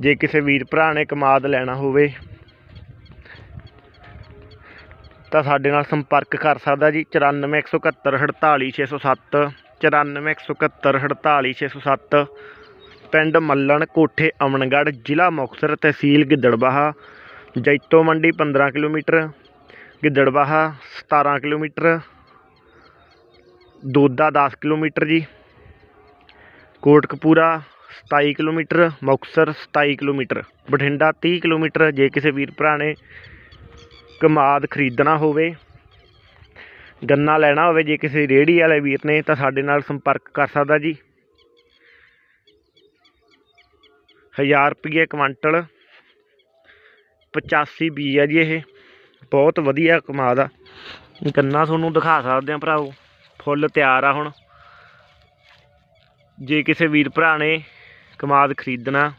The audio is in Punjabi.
ਜੇ ਕਿਸੇ ਵੀਰ ਭਰਾ ਨੇ ਕਮਾਦ ਲੈਣਾ ਹੋਵੇ, ਤਾਂ ਸਾਡੇ ਨਾਲ ਸੰਪਰਕ ਕਰ ਸਕਦਾ ਜੀ 9417148607 9417148607 ਪਿੰਡ ਮੱਲਣ ਕੋਠੇ ਅਮਨਗੜ੍ਹ ਜ਼ਿਲ੍ਹਾ ਮੁਕਤਸਰ ਤਹਿਸੀਲ Gidderbaha, Jaito Mandi 15 kilometre, Gidderbaha 17 kilometre, Doda 10 kilometre ਜੀ, Kotkapura 27 kilometre, Muktsar 27 kilometre, Bathinda 30 kilometre, ਜੇ ਕਿਸੇ ਵੀਰ ਭਰਾ ਨੇ ਕਮਾਦ ਖਰੀਦਣਾ ਹੋਵੇ, ਗੰਨਾ ਲੈਣਾ ਹੋਵੇ, ਜੇ ਕਿਸੇ ਰੇਹੜੀ ਵਾਲੇ ਵੀਰ ਨੇ, ਤਾਂ ਸਾਡੇ ਨਾਲ ਸੰਪਰਕ ਕਰ ਸਕਦਾ ਜੀ। 1000 ਰੁਪਏ ਕੁਆਂਟਲ 85 ਬੀ ਆ ਜੀ ਇਹ, ਬਹੁਤ ਵਧੀਆ ਕਮਾਦ ਆ। ਗੰਨਾ ਤੁਹਾਨੂੰ ਦਿਖਾ ਸਕਦੇ ਆ ਭਰਾਓ ਫੁੱਲ ਤਿਆਰ ਆ ਹੁਣ। ਜੇ ਕਿਸੇ ਵੀਰ ਭਰਾ ਨੇ ਕਮਾਦ ਖਰੀਦਣਾ